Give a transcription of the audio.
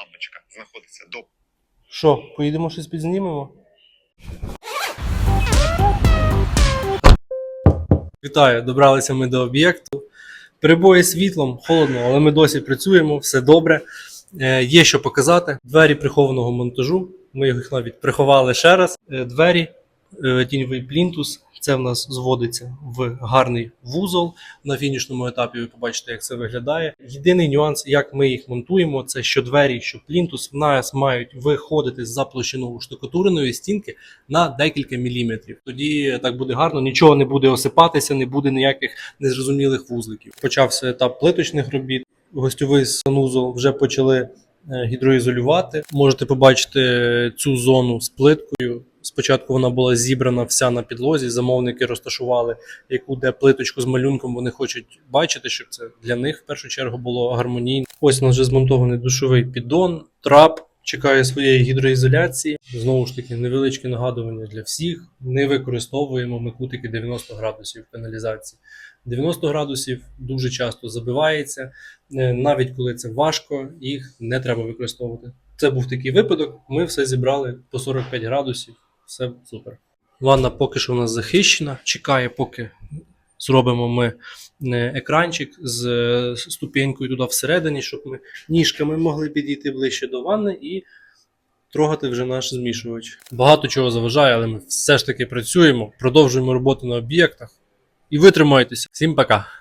лампочка знаходиться до Що, поїдемо щось підзнімемо? Вітаю, добралися ми до об'єкту. Прибої світлом, холодно, але ми досі працюємо, все добре. Е, є що показати. Двері прихованого монтажу. Ми їх навіть приховали ще раз. Е, двері, тіньовий плінтус. Це в нас зводиться в гарний вузол. На фінішному етапі ви побачите, як це виглядає. Єдиний нюанс, як ми їх монтуємо, це що двері, що плінтус в нас мають виходити з площину штукатуреної стінки на декілька міліметрів. Тоді так буде гарно, нічого не буде осипатися, не буде ніяких незрозумілих вузликів. Почався етап плиточних робіт. Гостьовий санузол вже почали е, гідроізолювати. Можете побачити цю зону з плиткою. Спочатку вона була зібрана вся на підлозі. Замовники розташували яку де плиточку з малюнком вони хочуть бачити, щоб це для них в першу чергу було гармонійно. Ось у нас вже змонтований душовий піддон, трап. Чекає своєї гідроізоляції. Знову ж таки, невеличке нагадування для всіх. Не використовуємо ми кутики 90 градусів каналізації. 90 градусів дуже часто забивається, Е, навіть коли це важко, їх не треба використовувати. Це був такий випадок. Ми все зібрали по 45 градусів. Все супер. Ванна поки що у нас захищена. Чекає, поки зробимо ми е, екранчик з е, ступенькою туди всередині, щоб ми ніжками могли підійти ближче до ванни і трогати вже наш змішувач. Багато чого заважає, але ми все ж таки працюємо, продовжуємо роботу на об'єктах. І ви тримайтеся. Всім пока!